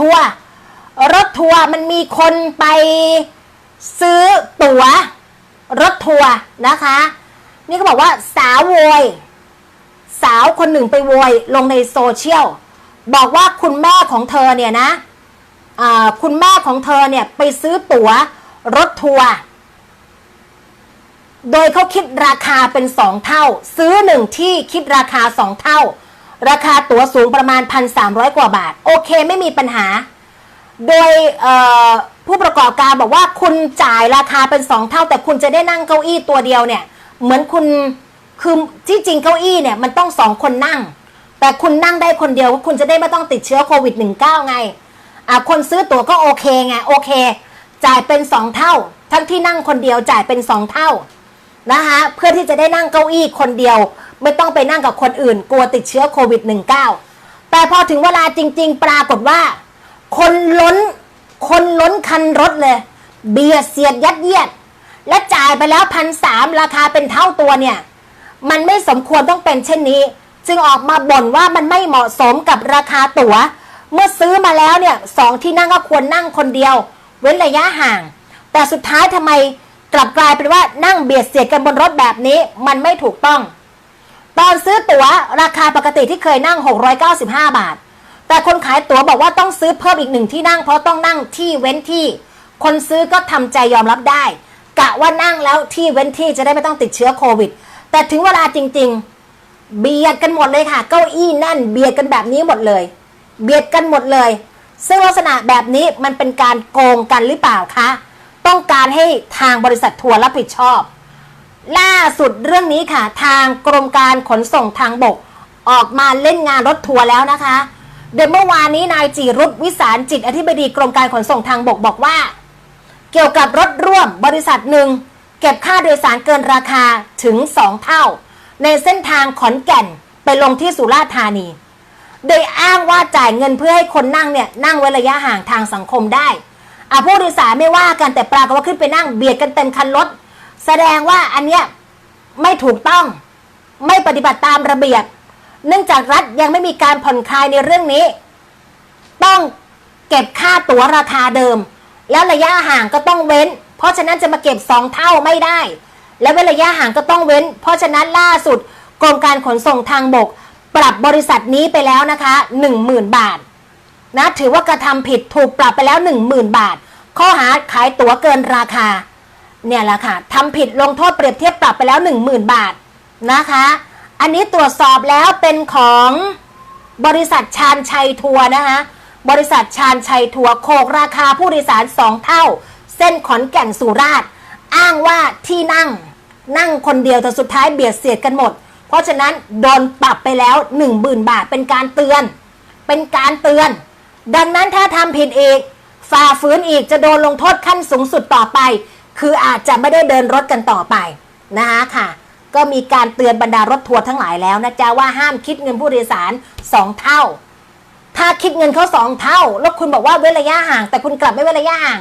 ทัวร์รถทัวร์มันมีคนไปซื้อตั๋ว รถทัวร์นะคะ นี่ก็บอกว่าสาวโวย สาวคนหนึ่งไปโวยลงในโซเชียล บอกว่าคุณแม่ของเธอเนี่ยนะคุณแม่ของเธอเนี่ยไปซื้อตั๋ว รถทัวร์โดยเขาคิดราคาเป็นสองเท่า ซื้อหนึ่งที่คิดราคาสองเท่า ราคาตั๋วสูงประมาณ 1,300 กว่าบาท โอเคไม่มีปัญหา โดยผู้ประกอบการบอกว่าคุณจ่ายราคาเป็นสองเท่า แต่คุณจะได้นั่งเก้าอี้ตัวเดียวเนี่ย เหมือนคุณคือที่จริงเก้าอี้เนี่ยมันต้องสองคนนั่ง แต่คุณนั่งได้คนเดียวคุณจะได้ไม่ต้องติดเชื้อโควิด -19 ไงอะคนซื้อตั๋วก็โอเคไงโอเค จ่ายเป็นสองเท่า ทั้งที่นั่งคนเดียวจ่ายเป็นสองเท่านะคะเพื่อที่จะได้นั่งเก้าอี้คนเดียว ไม่ต้องไปนั่งกับคนอื่น กลัวติดเชื้อโควิด -19 แต่พอถึงเวลาจริง ๆ ปรากฏว่า คนล้น คนล้นคันรถเลย เบียดเสียดยัดเยียด และจ่ายไปแล้วพันสามราคาเป็นเท่าตัวเนี่ย มันไม่สมควรต้องเป็นเช่นนี้ จึงออกมาบ่นว่ามันไม่เหมาะสมกับราคาตั๋ว เมื่อซื้อมาแล้วเนี่ยสองที่นั่งก็ควรนั่งคนเดียว เว้นระยะห่าง แต่สุดท้ายทำไมกลับกลายเป็นว่านั่งเบียดเสียดกันบนรถแบบนี้มันไม่ถูกต้อง ตอนซื้อตั๋วราคาปกติที่เคยนั่ง 695 บาท แต่คนขายตั๋วบอกว่าต้องซื้อเพิ่มอีกหนึ่งที่นั่งเพราะต้องนั่งที่เว้นที่ คนซื้อก็ทำใจยอมรับได้ กะว่านั่งแล้วที่เว้นที่จะได้ไม่ต้องติดเชื้อโควิด แต่ถึงเวลาจริง ๆ เบียดกันหมดเลยค่ะ เก้าอี้แน่นเบียดกันแบบนี้หมดเลย เบียดกันหมดเลย ซึ่งลักษณะแบบนี้มันเป็นการโกงกันหรือเปล่าคะต้องการให้ทางบริษัททัวร์รับผิดชอบ ล่าสุดเรื่องนี้ค่ะ ทางกรมการขนส่งทางบก ออกมาเล่นงานรถทัวร์แล้วนะคะ โดยเมื่อวานนี้นายจีรุธวิสารจิตอธิบดีกรมการขนส่งทางบกบอกว่า เกี่ยวกับรถร่วมบริษัทหนึ่ง เก็บค่าโดยสารเกินราคาถึง 2 เท่า ในเส้นทางขอนแก่นไปลงที่สุราษฎร์ธานี โดยอ้างว่าจ่ายเงินเพื่อให้คนนั่งเนี่ยนั่งไว้ระยะห่างทางสังคมได้อะผู้โดยสารไม่ว่ากันแต่ปรากฏว่าขึ้นไปนั่งเบียดกันเต็มคันรถ แสดงว่าอันเนี้ยไม่ถูกต้องไม่ปฏิบัติตามระเบียบ เนื่องจากรัฐยังไม่มีการผ่อนคลายในเรื่องนี้ ต้องเก็บค่าตั๋วราคาเดิม แล้วระยะห่างก็ต้องเว้น เพราะฉะนั้นจะมาเก็บสองเท่าไม่ได้ และเว้นระยะห่างก็ต้องเว้น เพราะฉะนั้นล่าสุดกรมการขนส่งทางบก ปรับบริษัทนี้ไปแล้วนะคะ 10,000 บาทนะถือว่ากระทำผิดถูกปรับไปแล้ว 10,000 บาท ข้อหาขายตั๋วเกินราคา เนี่ยแหละค่ะทำผิดลงโทษเปรียบเทียบปรับไปแล้ว 10,000 บาทนะคะ อันนี้ตรวจสอบแล้วเป็นของบริษัทชาญชัยทัวร์นะคะบริษัทชาญชัยทัวร์โขกราคาผู้โดยสารสองเท่า เส้นขอนแก่นสุราษฎร์อ้างว่าที่นั่งนั่งคนเดียวแต่สุดท้ายเบียดเสียดกันหมด เพราะฉะนั้นโดนปรับไปแล้ว 1 0,000 บาทเป็นการเตือน เป็นการเตือน ดังนั้นถ้าทำผิดอีกฝ่าฝืนอีกจะโดนลงโทษขั้นสูงสุดต่อไป คืออาจจะไม่ได้เดินรถกันต่อไปนะคะค่ะ ก็มีการเตือนบรรดารถทัวร์ทั้งหลายแล้วนะจ๊ะว่าห้ามคิดเงินผู้โดยสารสองเท่า ถ้าคิดเงินเขาสองเท่า แล้วคุณบอกว่าเว้นระยะห่าง แต่คุณกลับไม่เว้นระยะห่าง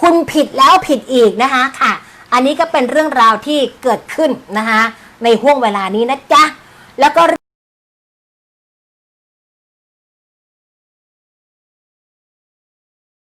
คุณผิดแล้วผิดอีกนะคะค่ะ อันนี้ก็เป็นเรื่องราวที่เกิดขึ้นนะคะในห่วงเวลานี้นะจ๊ะแล้วก็